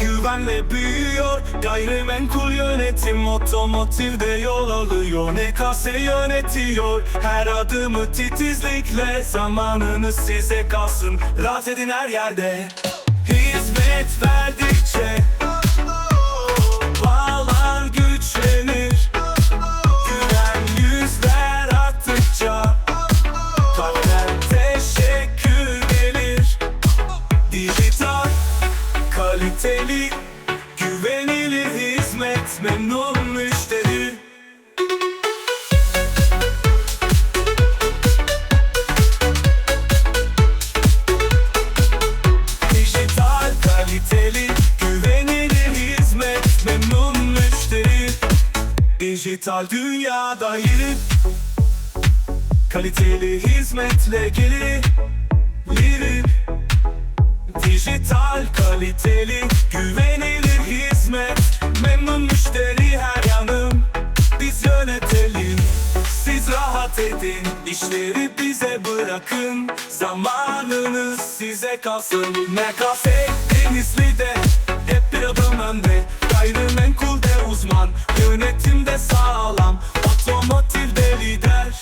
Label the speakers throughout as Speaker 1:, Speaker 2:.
Speaker 1: güvenle büyüyor. Gayrimenkul yönetim otomotivde yol alıyor. NKS yönetiyor. Her adımı titizlikle Zamanınız size kalsın. Rahat edin her yerde. Hizmet verdikçe kaliteli, güvenilir hizmet, memnun müşteri. Dijital, kaliteli, güvenilir hizmet, memnun müşteri. Dijital dünyada yeni Kaliteli hizmetle gelir Dijital kaliteli güvenilir hizmet. Memnun müşteri her yanım. Biz yönetelim. Siz rahat edin. İşleri bize bırakın. Zamanınız size kalsın. MKS Denizli'de hep bir adım önde. Gayrimenkulde uzman Yönetimde sağlam. Otomotivde lider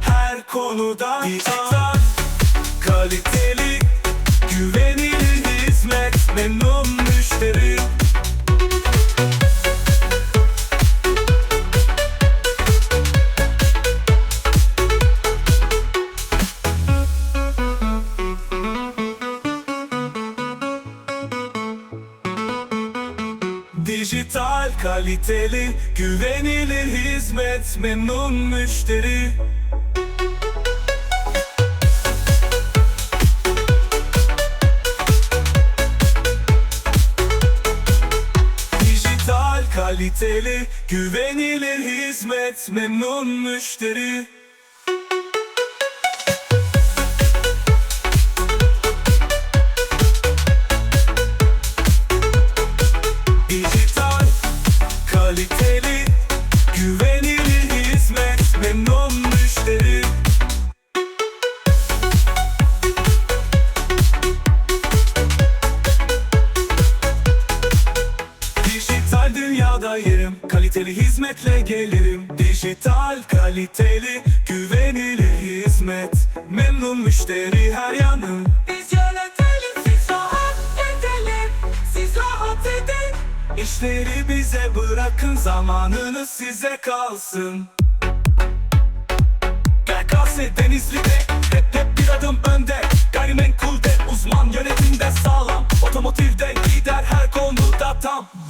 Speaker 1: Her konuda dijital. Kaliteli Güvenilir Dijital kaliteli güvenilir hizmet memnun müşteri. Dijital kaliteli güvenilir hizmet memnun müşteri kaliteli hizmetle gelirim. Dijital, kaliteli, güvenilir hizmet, memnun müşteri her yanım.
Speaker 2: Biz yönetelim siz rahat edelim. Siz rahat edin.
Speaker 1: İşleri bize bırakın zamanınız size kalsın. GKS Denizli'de hep hep bir adım önde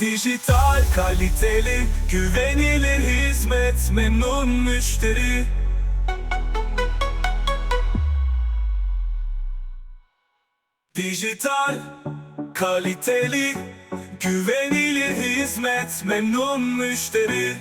Speaker 1: Dijital kaliteli güvenilir hizmet memnun müşteri Dijital, kaliteli, güvenilir hizmet, memnun müşteri.